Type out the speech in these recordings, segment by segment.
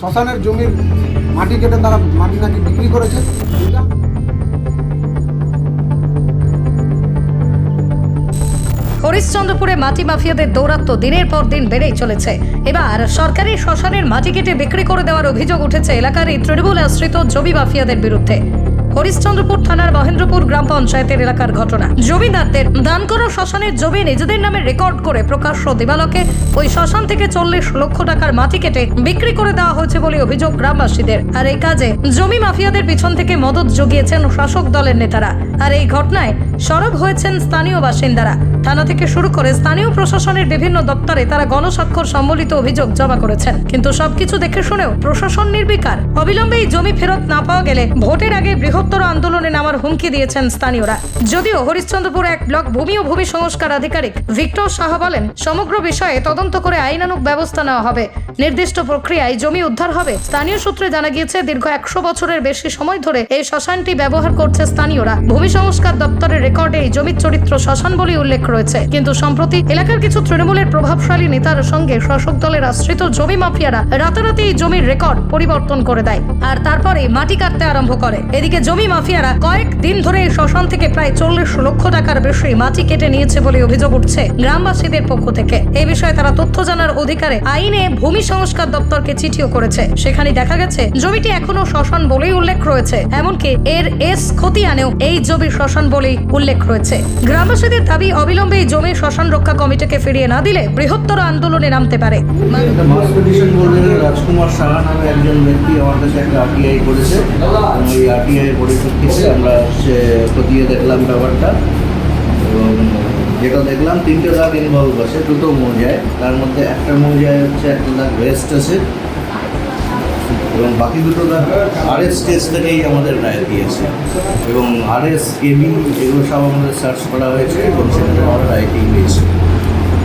শ্মশানের জমির মাটি কেটে তারা মাটি নাকি বিক্রি করেছে। হরিশ্চন্দ্রপুরে মাটি মাফিয়াদের দৌরাত্ম্য দিনের পর দিন বেড়েই চলেছে। এবার সরকারি শ্মশানের মাটি কেটে বিক্রি করে দেওয়ার অভিযোগ উঠেছে এলাকার এই তৃণমূল আশ্রিত জমি মাফিয়াদের বিরুদ্ধে। হরিশ্চন্দ্রপুর থানার মহেন্দ্রপুর গ্রাম পঞ্চায়েতের এলাকার ঘটনা। জমিদারদের দান করা শ্মশানের জমি নিজেদের নামে রেকর্ড করে প্রকাশ্য দিবালকে ওই শ্মশান থেকে চল্লিশ লক্ষ টাকার মাটি কেটে বিক্রি করে দেওয়া হয়েছে বলে অভিযোগ গ্রামবাসীদের। আর এই কাজে জমি মাফিয়াদের পিছন থেকে মদত জুগিয়েছেন শাসক দলের নেতারা। আর এই ঘটনায় সরব হয়েছেন স্থানীয় বাসিন্দারা। থানা থেকে শুরু করে স্থানীয় প্রশাসনের বিভিন্ন দপ্তরে তারা গণস্বাক্ষর সম্বলিত অভিযোগ জমা করেছেন। কিন্তু সবকিছু দেখে শুনেও প্রশাসন নির্বিকার। অবিলম্বে এই জমি ফেরত না পাওয়া গেলে ভোটের আগে বৃহত্তর আন্দোলনে নামার হুমকি দিয়েছেন স্থানীয়রা। যদিও হরিশ্চন্দ্রপুর এক ব্লক ভূমি ও ভূমি সংস্কার আধিকারিক ভিক্টর সাহা বলেন, সমগ্র বিষয়ে তদন্ত করে আইনানুগ ব্যবস্থা নেওয়া হবে। নির্দিষ্ট প্রক্রিয়ায় জমি উদ্ধার হবে। স্থানীয় সূত্রে জানা গিয়েছে, দীর্ঘ একশো বছরের বেশি সময় ধরে এই শ্মশানটি ব্যবহার করছে স্থানীয়রা। ভূমি সংস্কার দপ্তরের রেকর্ডে এই জমির চরিত্র শ্মশান বলে উল্লেখ রয়েছে। কিন্তু সম্প্রতি এলাকার কিছু তৃণমূলের প্রভাবশালী নেতার সঙ্গে শাসক দলের আশ্রিত জমি মাফিয়ারা রাতারাতি এই জমির রেকর্ড পরিবর্তন করে দেয়। আর তারপরে মাটি কাটতে আরম্ভ করে। এদিকে জমি মাফিয়ারা কয়েক দিন ধরে শ্মশান থেকে প্রায় চল্লিশ লক্ষ টাকার বেশি মাটি কেটে নিয়েছে বলে অভিযোগ উঠছে গ্রামবাসীদের পক্ষ থেকে। এই বিষয়ে তারা তথ্য জানার অধিকারে আইনে ভূমি সংস্কার দপ্তরকে চিঠিও করেছে। সেখানে দেখা গেছে, জমিটি এখনও শ্মশান বলেই উল্লেখ রয়েছে। এমনকি এর এস খতিয়ানেও এই জমি শ্মশান বলেই উল্লেখ রয়েছে। গ্রামবাসীদের দাবি, অবিলম্বে এই জমি শ্মশান রক্ষা কমিটিকে ফিরিয়ে না দিলে বৃহত্তর আন্দোলনে নামতে পারে। রাজকুমার সাহা নামে একজন ব্যক্তি আমার কাছে একটা আরটিআই করেছে। ওই আরটিআই পরিপ্রেক্ষিতে আমরা হচ্ছে খতিয়ে দেখলাম ব্যাপারটা। এবং যেটা দেখলাম, তিনটে দাগ ইনভলভ আছে, দুটো মৌজায়। তার মধ্যে একটা মৌজায় হচ্ছে একটা দাগ ওয়েস্ট আছে। এবং বাকি দুটো দাগ আর এস কেস থেকেই আমাদের রায় দিয়েছে। এবং আর এস কেবি এগুলো সব আমাদের সার্চ করা হয়েছে এবং সেখানে আমরা রায়টি পেয়েছি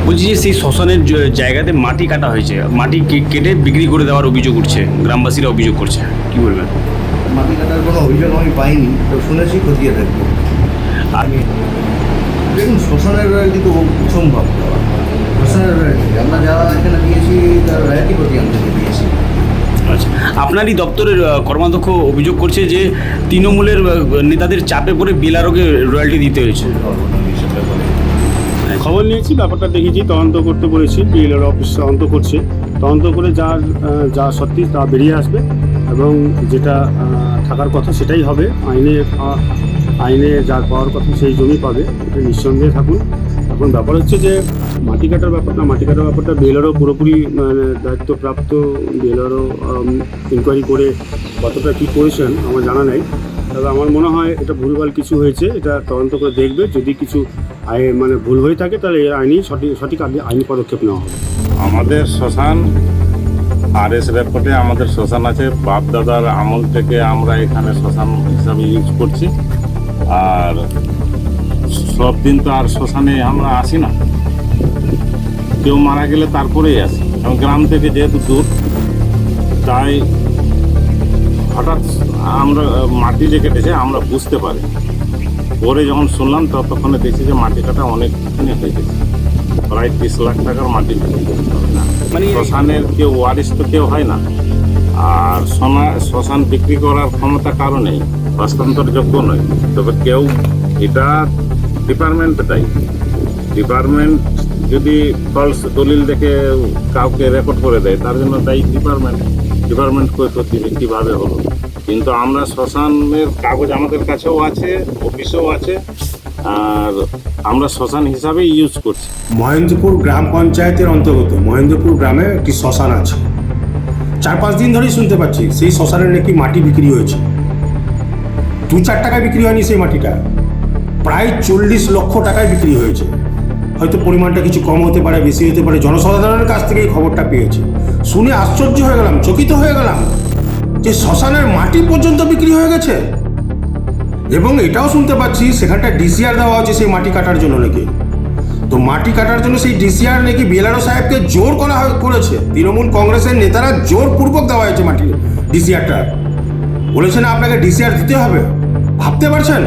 বলছি যে সেই শ্মশানের জায়গাতে মাটি কাটা হয়েছে, মাটি কেটে বিক্রি করে দেওয়ার অভিযোগ উঠছে, গ্রামবাসীরা অভিযোগ করছে, কি বলবেন? মাটি কাটার কোনো অভিযোগ আমি পাইনি তো শুনেছি খতিয়ে দেখব। আমি দেখুন শ্মশানের রয়্যালটি তো অসম্ভব শ্মশানের রয়্যালটি আমরা যারা এখানে দিয়েছি তার রয়্যালটি প্রতি আমি দিয়েছি। আচ্ছা আপনারই দপ্তরের কর্মাধ্যক্ষ অভিযোগ করছে যে তৃণমূলের নেতাদের চাপে পড়ে বিলারকে রয়্যালটি দিতে হয়েছে। খবর নিয়েছি ব্যাপারটা দেখেছি তদন্ত করতে বলেছি বিএলআর অফিস তদন্ত করছে। তদন্ত করে যার যা সত্যি তা বেরিয়ে আসবে এবং যেটা থাকার কথা সেটাই হবে। আইনে আইনে যার পাওয়ার কথা সেই জমি পাবে। এটা নিঃসন্দেহে থাকুন। এখন ব্যাপার হচ্ছে যে মাটি কাটার ব্যাপারটা, মাটি কাটার ব্যাপারটা বিএলআরও পুরোপুরি মানে দায়িত্বপ্রাপ্ত বিএলআরও ইনকোয়ারি করে কতটা কী করেছেন, আমার জানা নেই। তবে আমার মনে হয় এটা ভুলভাল কিছু হয়েছে, এটা তদন্ত করে দেখবে। যদি কিছু আই মানে ভুল হয়ে থাকে, তাহলে এর আইনি সঠিক সঠিক আইনি পদক্ষেপ নেওয়া হবে। আমাদের শ্মশান আর এস রেকর্ডে আমাদের শ্মশান আছে। বাপ দাদার আমল থেকে আমরা এখানে শ্মশান হিসাবে ইউজ করছি। আর সব দিন তো আর শ্মশানে আমরা আসি না। কেউ মারা গেলে তারপরেই আসি। এবং গ্রাম থেকে যেহেতু দূর, তাই হঠাৎ আমরা, মাটি যে কেটেছে, আমরা বুঝতে পারি। পরে যখন শুনলাম, ততক্ষণে দেখছি যে মাটি কাটা অনেকখানি হয়ে গেছে। প্রায় তিরিশ লাখ টাকার মাটি। মানে শ্মশানের কেউ ওয়ারিশ তো কেউ হয় না। আর শ্মশান বিক্রি করার ক্ষমতা কারও নেই হস্তান্তরযোগ্য নয়। তবে কেউ এটা ডিপার্টমেন্ট দেয়। ডিপার্টমেন্ট যদি ফলস দলিল দেখে কাউকে রেকর্ড করে দেয়, তার জন্য দায়ী ডিপার্টমেন্ট ডিপার্টমেন্ট করতে কীভাবে হলো? কিন্তু আমরা শ্মশানের কাগজ আমাদের কাছেও আছে অফিসেও আছে। আর আমরা শ্মশান হিসাবে ইউজ করছি। মহেন্দ্রপুর গ্রাম পঞ্চায়েতের অন্তর্গত। মহেন্দ্রপুর গ্রামে একটি শ্মশান আছে। চার পাঁচ দিন ধরেই শুনতে পাচ্ছি, সেই শ্মশানের নাকি মাটি বিক্রি হয়েছে। দু চার টাকায় বিক্রি হয়নি সেই মাটিটা। প্রায় চল্লিশ লক্ষ টাকায় বিক্রি হয়েছে। হয়তো পরিমাণটা কিছু কম হতে পারে, বেশি হতে পারে। জনসাধারণের কাছ থেকে এই খবরটা পেয়েছি। শুনে আশ্চর্য হয়ে গেলাম, চকিত হয়ে গেলাম যে শ্মশানের মাটি পর্যন্ত বিক্রি হয়ে গেছে। এবং এটাও শুনতে পাচ্ছি সেখানটা ডিসিআর দেওয়া হচ্ছে সেই মাটি কাটার জন্য নাকি। তো মাটি কাটার জন্য সেই ডিসিআর নাকি বিএলআরও সাহেবকে জোর করা করেছে। তৃণমূল কংগ্রেসের নেতারা জোরপূর্বক দেওয়া হয়েছে মাটি ডিসিআরটা বলেছেন আপনাকে ডিসিআর দিতে হবে। ভাবতে পারছেন?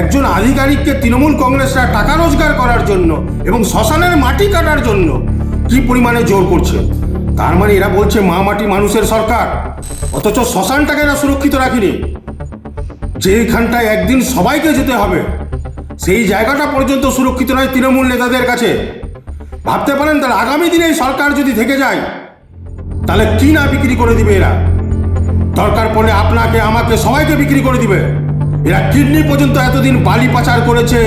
একজন আধিকারিককে তৃণমূল কংগ্রেসরা টাকা রোজগার করার জন্য এবং শ্মশানের মাটি কাটার জন্য কি পরিমাণে জোর করছে? তার মানে এরা বলছে মা মাটি মানুষের সরকার। অথচ শ্মশানটাকে এরা সুরক্ষিত রাখিনি। যেইখানটায় একদিন সবাইকে যেতে হবে, সেই জায়গাটা পর্যন্ত সুরক্ষিত নয় তৃণমূল নেতাদের কাছে। ভাবতে পারেন তাহলে আগামী দিনে সরকার যদি থেকে যায়, তাহলে কি না বিক্রি করে দিবে এরা? দরকার পড়লে আপনাকে, আমাকে, সবাইকে বিক্রি করে দিবে। এরা কিডনি পর্যন্ত এতদিন বালি পাচার করেছে,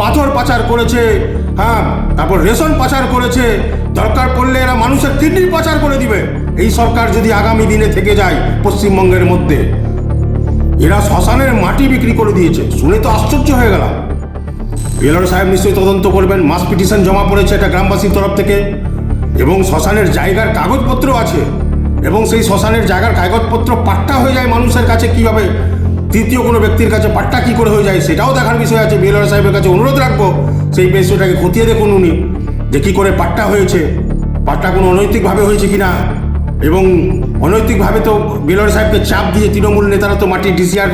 পাথর পাচার করেছে হ্যাঁ তারপর রেশন পাচার করেছে। দরকার পড়লে এরা মানুষের কিডনি পাচার করে দিবে। এই সরকার যদি আগামী দিনে থেকে যায় পশ্চিমবঙ্গের মধ্যে। এরা শ্মশানের মাটি বিক্রি করে দিয়েছে। শুনে তো আশ্চর্য হয়ে গেলাম। বিএলআর সাহেব নিশ্চয়ই তদন্ত করবেন, মাস পিটিশন জমা পড়েছে এটা গ্রামবাসীর তরফ থেকে, এবং শ্মশানের জায়গার কাগজপত্র আছে, এবং সেই শ্মশানের জায়গার কাগজপত্র পাট্টা হয়ে যায় মানুষের কাছে কীভাবে, তৃতীয় কোনো ব্যক্তির কাছে পাট্টা কী করে হয়ে যায় সেটাও দেখার বিষয় আছে। বিএলআর সাহেবের কাছে অনুরোধ রাখব, সেই বিষয়টাকে খতিয়ে দেখুন উনি, যে কী করে পাট্টা হয়েছে, পাট্টা কোনো অনৈতিকভাবে হয়েছে কিনা। এবং অনৈতিকভাবে তো বিলর সাহেবকে চাপ দিয়ে তৃণমূল নেতারা তো মাটির ডিসিআর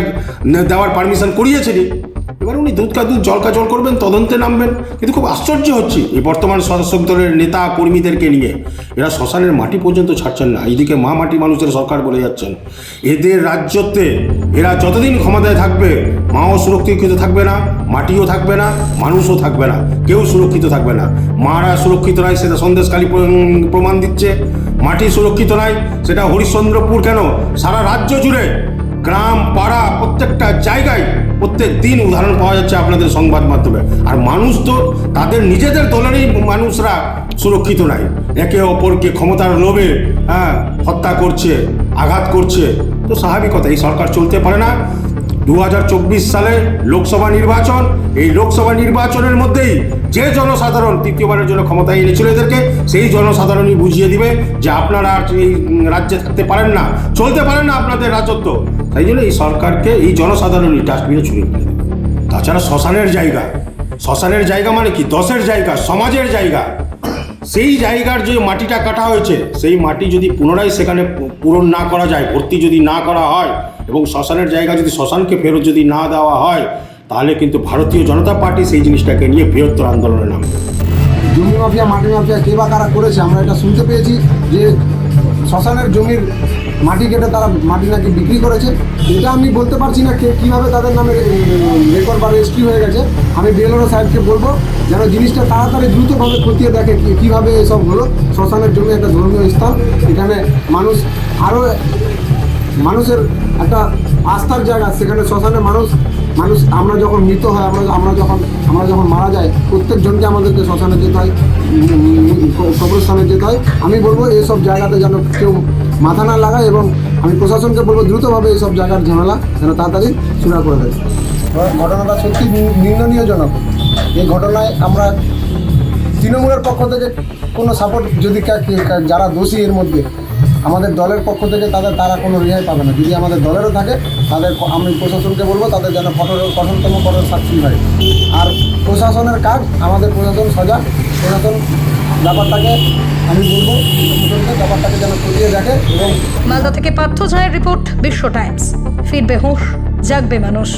দেওয়ার পারমিশন করিয়েছেনই এবার উনি দুধ কা দুধ, জল কা জল করবেন, তদন্তে নামবেন। কিন্তু খুব আশ্চর্য হচ্ছে এই বর্তমান শাসক দলের নেতা কর্মীদেরকে নিয়ে। এরা শ্মশানের মাটি পর্যন্ত ছাড়ছেন না, এইদিকে মা মাটি মানুষের সরকার বলে যাচ্ছেন। এদের রাজ্যতে এরা যতদিন ক্ষমতায় থাকবে, মাও সুরক্ষিত থাকবে না, মাটিও থাকবে না, মানুষও থাকবে না, কেউ সুরক্ষিত থাকবে না। মারা সুরক্ষিত নয়, সেটা সন্দেশকালী প্র- প্রমাণ দিচ্ছে। মাটি সুরক্ষিত নয় সেটা হরিশ্চন্দ্রপুর কেন? সারা রাজ্য জুড়ে গ্রাম, পাড়া, প্রত্যেকটা জায়গায় প্রত্যেক দিন উদাহরণ পাওয়া যাচ্ছে আপনাদের সংবাদ মাধ্যমে। আর মানুষ তো তাদের নিজেদের দলেরই মানুষরা সুরক্ষিত নাই। একে অপরকে ক্ষমতার লোভে হ্যাঁ হত্যা করছে, আঘাত করছে। তো স্বাভাবিক কথা, এই সরকার চলতে পারে না। দু হাজার চব্বিশ সালে লোকসভা নির্বাচন। এই লোকসভা নির্বাচনের মধ্যেই যে জনসাধারণ তৃতীয়বারের জন্য ক্ষমতায় এনেছিল এদেরকে, সেই জনসাধারণই বুঝিয়ে দিবে যে আপনারা আর এই রাজ্যে থাকতে পারেন না, চলতে পারেন না আপনাদের রাজত্ব। তাই জন্য এই সরকারকে এই জনসাধারণই ডাস্টবিনে ছুড়ে দেবে। তাছাড়া শ্মশানের জায়গা। শ্মশানের জায়গা মানে কি? দশের জায়গা, সমাজের জায়গা। সেই জায়গার যে মাটিটা কাটা হয়েছে, সেই মাটি যদি পুনরায় সেখানে পূরণ না করা যায়, ভর্তি যদি না করা হয় এবং শ্মশানের জায়গা যদি শ্মশানকে ফেরত যদি না দেওয়া হয়, তাহলে কিন্তু ভারতীয় জনতা পার্টি সেই জিনিসটাকে নিয়ে বৃহত্তর আন্দোলনে নামবে। জমি মাফিয়া, মাটি মাফিয়া কে বা কারা করেছে, আমরা এটা শুনতে পেয়েছি যে শ্মশানের জমির মাটি কেটে তারা মাটি নাকি বিক্রি করেছে। এটা আমি বলতে পারছি না কে কীভাবে তাদের নামে রেকর্ড বা রেজিস্ট্রি হয়ে গেছে। আমি বিএলও সাহেবকে বলব যেন জিনিসটা তাড়াতাড়ি দ্রুতভাবে খতিয়ে দেখে কীভাবে এসব হলো। শ্মশানের জন্য একটা ধর্মীয় স্থান। এখানে মানুষ আরও মানুষের একটা আস্থার জায়গা সেখানে শ্মশানে মানুষ মানুষ আমরা যখন মৃত হয়, আমরা আমরা যখন আমরা যখন মারা যাই, প্রত্যেকজনকে আমাদেরকে শ্মশানে যেতে হয় কবরস্থানে যেতে হয়। আমি বলব এইসব জায়গাতে যেন কেউ মাথা না লাগায় এবং আমি প্রশাসনকে বলব, দ্রুতভাবে এইসব জায়গার ঝামেলা যেন তাড়াতাড়ি চূড়া করে দেয়। ঘটনাটা সত্যি নি- নিন্দনীয়জনক এই ঘটনায় আমরা তৃণমূলের পক্ষ থেকে কোনো সাপোর্ট যদি যারা দোষী এর মধ্যে, আমাদের দলের পক্ষ থেকে তাদের তারা কোনো রেহাই পাবে না। যদি আমাদের দলেরও থাকে, তাদের আমি প্রশাসনকে বলব, তাদের যেন কঠোর কঠোরতম কঠোর শাস্তি হয়। আর প্রশাসনের কাজ, আমাদের প্রশাসন সজাগ প্রশাসন ব্যাপারটাকে আমি বলব ব্যাপারটাকে যেন খতিয়ে দেখে এবং মালদা থেকে পার্থ ঝায়ের রিপোর্ট বিশ্ব টাইমস। ফিরবে হুঁশ, জাগবে মানুষ।